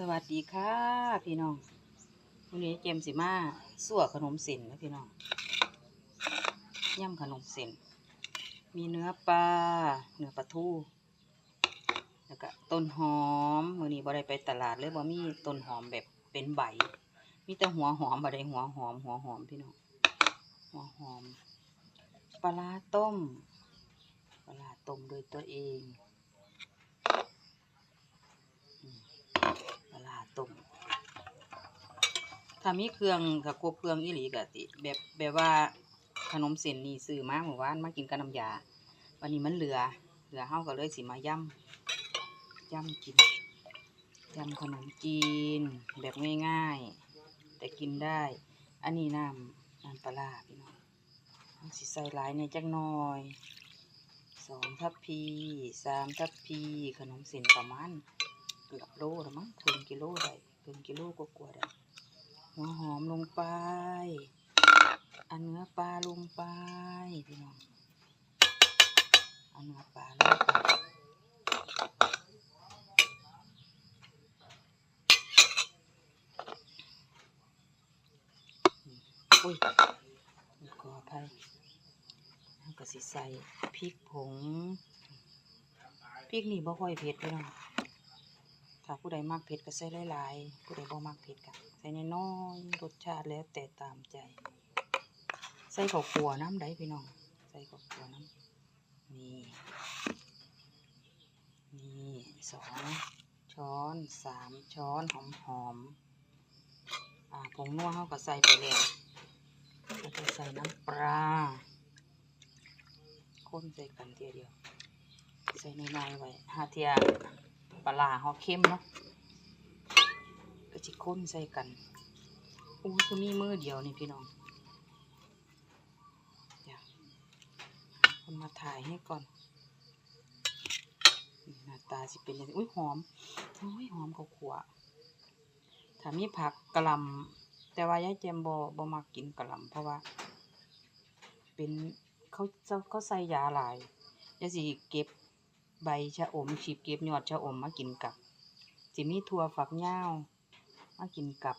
สวัสดีค่ะพี่น้องวันนี้เจมสิมาสั่วขนมเส้นนะพี่น้องย่ำขนมเส้นมีเนื้อปลาเนื้อปลาทูแล้วก็ต้นหอมมือนี้บ่ได้ไปตลาดเลยบ่มีต้นหอมแบบเป็นใบ มีแต่หัวหอมบ่ได้หัวหอม หัวหอมพี่น้องหัวหอมปลาร้าต้มปลาร้าต้มโดยตัวเอง ปลาร้า ต้มถ้ามีเครื่องกับครบเครื่องอีหลีกะติแบบแบบว่าขนมเส้นนี่ซื้อมาเมื่อวานมากินกับน้ำยา วันนี้มันเหลือ เหลือเฮาก็เลยสิมาย่ำย่ำกินย่ำขนมจีนแบบง่ายๆ แต่กินได้ อันนี้น้ำน้ำปลาพี่น้องสิใส่หลายในอยจักหน่อยสองทัพพีสามทัพพีขนมเส้นประมาณ เกือบโลล้วมั้งถึงกิโลได้ถึงกิโลก็กลัวาๆได้หัวหอมลงไป อันเนื้อปลาลงไปพี่น้องเอาเนื้อปลาลงไปอุ้ยขออภัยก็สิใส่พริกผงพริกนี่บ่ค่อยเผ็ดพี่น้อง ถ้าผู้ใดมักเผ็ดก็ใส่หลายๆผู้ใดบ่มักเผ็ดก็ใส่น้อยๆรสชาติแล้วแต่ตามใจ ใส่ข้าวคั่วน้ำได้พี่น้อง ใส่ข้าวคั่วน้ำนี่ นี่สองช้อนสามช้อนหอมหอมอ่าผงนัวเขาก็ใส่ไปแล้วแล้วก็ใส่น้ำปลาคนใส่กันเทียเดียว ใส่น้อยๆไว้หาเทีย ปลาร้าเข้มเนาะก็จิค้นใส่กันอู้คือมีมือเดียวนี่พี่น้องเดี๋ยวคนมาถ่ายให้ก่อนหน้าตาสิเป็นยังไงอุ้ยหอมโอ้ยหอมข้าวขวถ้ามีผักกะหล่ำแต่ว่ายายแจมบอบมากินกะหล่ำเพราะว่า เป็นเขาเจ้าเขาใส่ยาหลายยาสิเก็บ ใบชะอมฉีบเก็บยอดชะอมมากินกับสิมีถั่วฝักยาวมากินกับ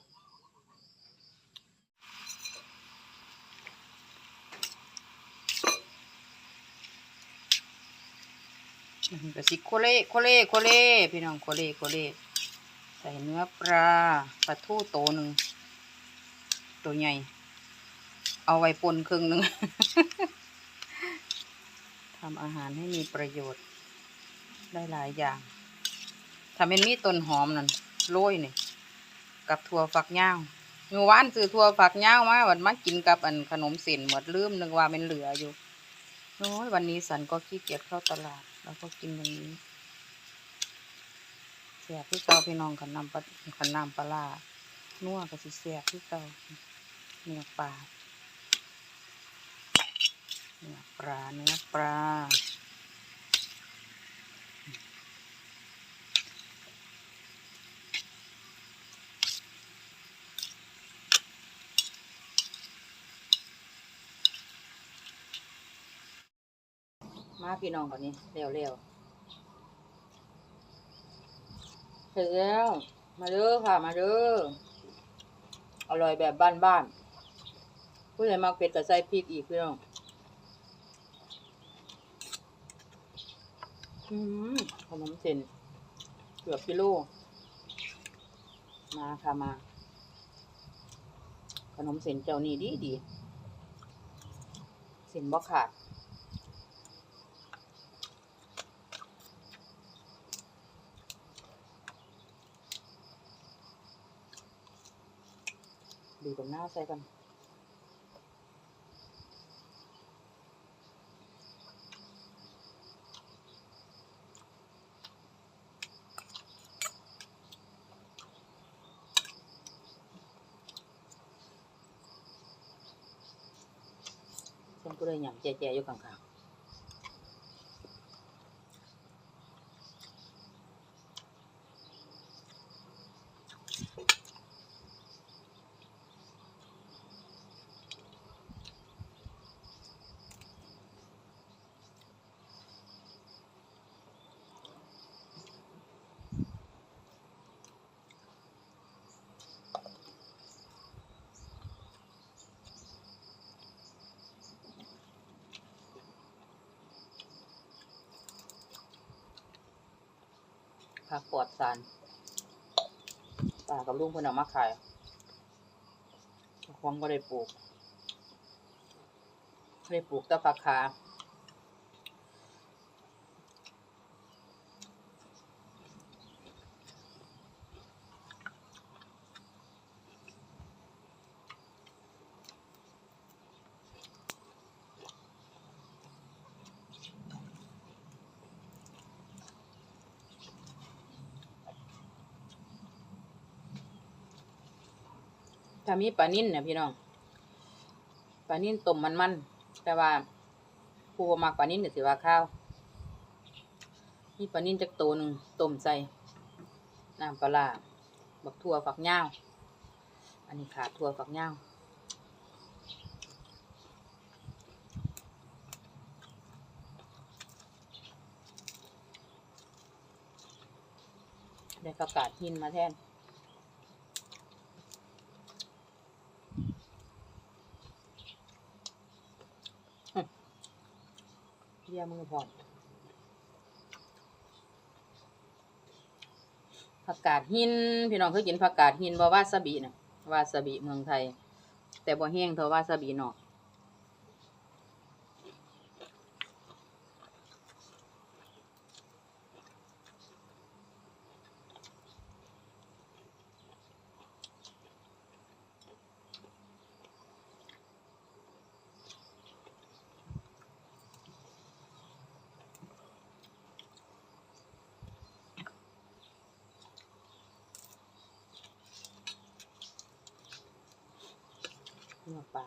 อืมก็สิโคเล่โคเล่โคเล่พี่น้องโคเล่โคเล่ใส่เนื้อปลาปลาทูโตหนึ่งตัวใหญ่ เอาไว้ปนครึ่งหนึ่งทำอาหารให้มีประโยชน์ ได้หลายอย่าง ถ้าเป็นมีต้นหอมนั่นโรยนี่กับถั่วฝักยาวเมื่อวานซื้อถั่วฝักยาวมาวันมากินกับอันขนมเส้นหมดลืมนึกว่าเป็นเหลืออยู่โอ้ยวันนี้สันก็ขี้เกียจเข้าตลาด แล้วก็กินอย่างนี้เสียบพี่เก่าพี่น้องขันน้ำปลาขันน้ำปลานัวก็สิเสียบพี่เก่าเนื้อปลาเนื้อปลาเนื้อปลา มาพี่น้องคนนี้เร็วเร็วๆเสร็จแล้วมาเด้อค่ะ มาเด้ออร่อยแบบบ้านๆผู้ใหญ่มักเผ็ดก็ใส่พริกอีกพี่น้องอืมขนมเส้นเกือบกิโลมาค่ะมา ขนมเส้นเจ้านี่ดีดีเส้นบ่ขาด ตรงหน้าใส่กันฉันก็เลยหยำแจ่ๆอยู่ข้าง ผักปลอดสารป้ากับลุงเพิ่นเอามาขายเจ้าของก็ได้ปลูกได้ปลูกตะผักขา ถ้ามีปลานิ่นเนี่ยพี่น้องปลานิ่นต้มมันๆแต่ว่าผู้มักปลานิ่นเนี่ยสิว่าข้าวมีปลานิ่นจักตัวหนึงต้มใส่น้ำปลาบักถั่วฝักยาวอันนี้ขาดถั่วฝักยาวได้ประกาศหินมาแทนียมือพร้อมผักกาดหิน พี่น้องเคยกินผักกาดหินบ่วาซาบินะวาซาบิเมืองไทย แต่บ่แห้งเท่าวาซาบินอก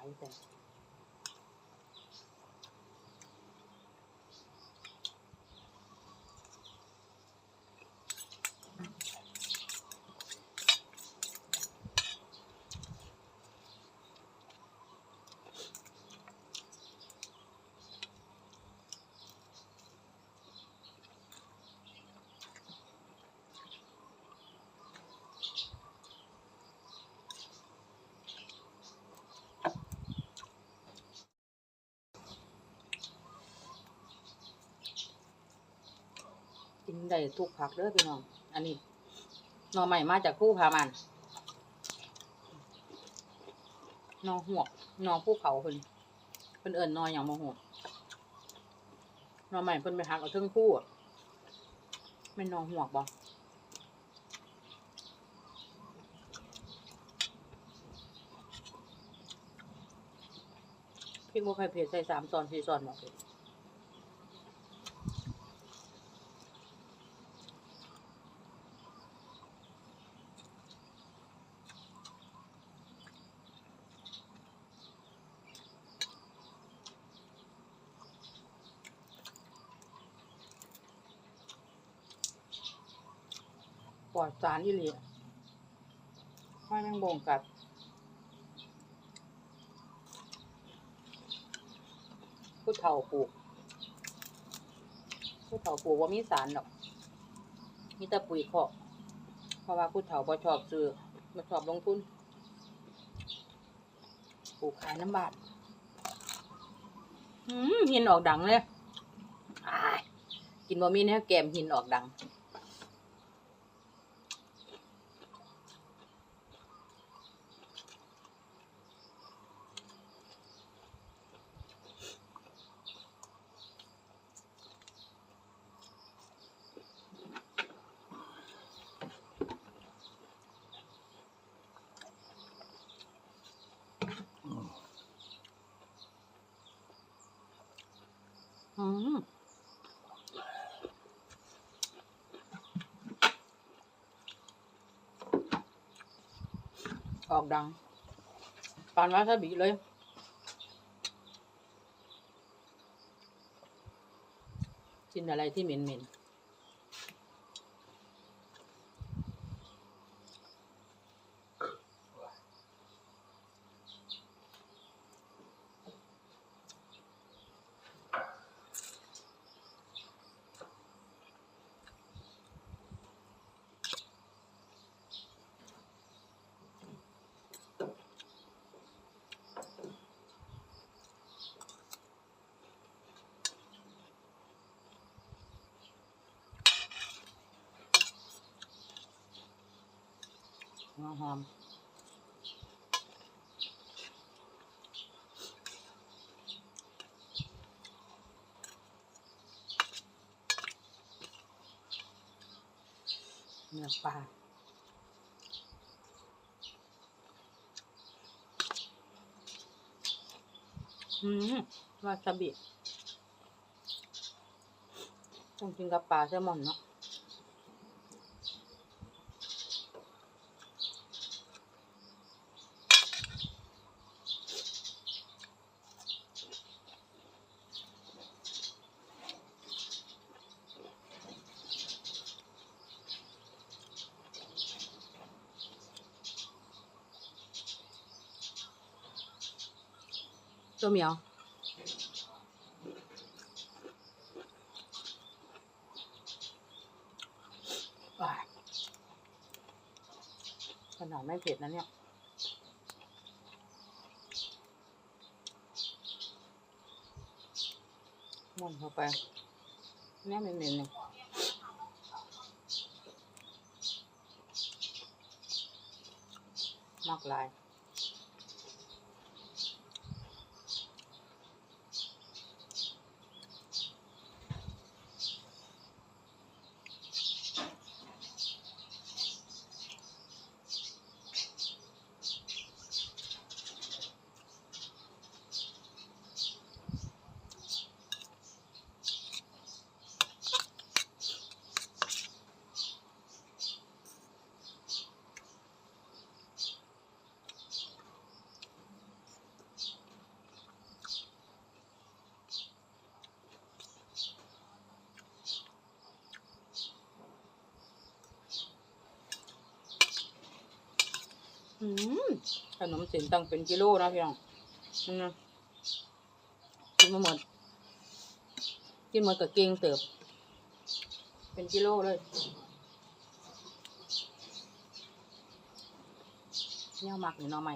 เนื้ ได้ทุกผักเด้อพี่น้อง อันนี้หน่อใหม่มาจากผู้พามันนอหวกนอภูเขาเพิ่นเพิ่นเอิ้นนออย่างบ่ฮู้หนอใหม่เพิ่นไปหักเอาเทิงผู้อะแม่นหนอหวกบ่พี่บ่เคยเผ็ดใส่สามซอนสี่ซอนบ่เผ็ดปล อดสารอีหลีห้อยแมงบงกัดผู้เฒ่าปลูกผู้เฒ่าปลูกว่ามีสารหรอกมีแต่ปุ๋ยเคาะเพราะว่าผู้เฒ่าบ่ชอบซื้อบ่ชอบลงทุนปลูกขายน้ำบาทอืมหินออกดังเลยกินบ่มีแนวแกมหินออกดัง อืม ออกดังปานวาซาบิเลย กินอะไรที่เหม็นๆ หม็นหัวหอมเนื้อปลาอืมวาซาบิต้องกินกับปลาแซลมอนเนาะ ตัวเหมียวว้ายขนาดไม่เผ็ดนะเนี่ยม่วนเข้าไปเนี่ยเหม็นๆเนี่ยมากลาย อืมขนมเส้นตั้งเป็นกิโลนะพี่น้องนั่นะกินมาหมด กินหมดกับเกงเติบ เป็นกิโลเลยเนี่ยมักนี่เนาะใหม่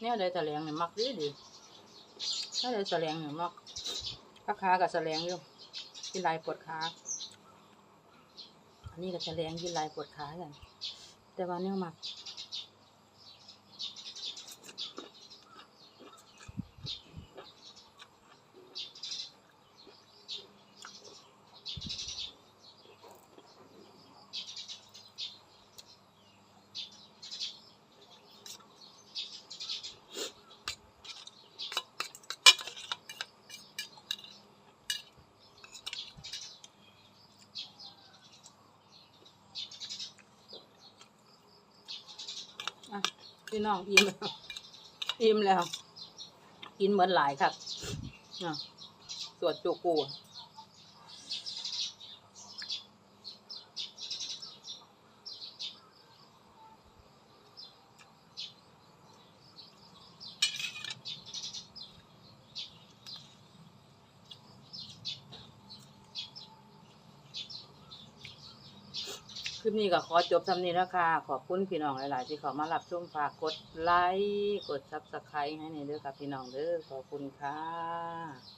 เนี่ยได้แสลงเนี่ยมักดีดีเนี่ยได้แสลงเนี่ยมักขาขากับแสลงอยู่กินลายปวดขาอันนี้กับแสลงกินลายปวดขากัน แต่ว่าเนี่ยมัก อะ พี่น้องอิ่มแล้วอิ่มแล้ว กินเหมือนหลายครับอะสวดจูกู ลิปนี้ก็ขอจบทำนี้แล้วค่ะ ขอบคุณพี่น้องหลาย ๆ ที่เขามารับชมฝากกดไลค์ กดซับสไครต์ให้ในเด้อค่ะพี่น้องเด้อ ขอบคุณค่ะ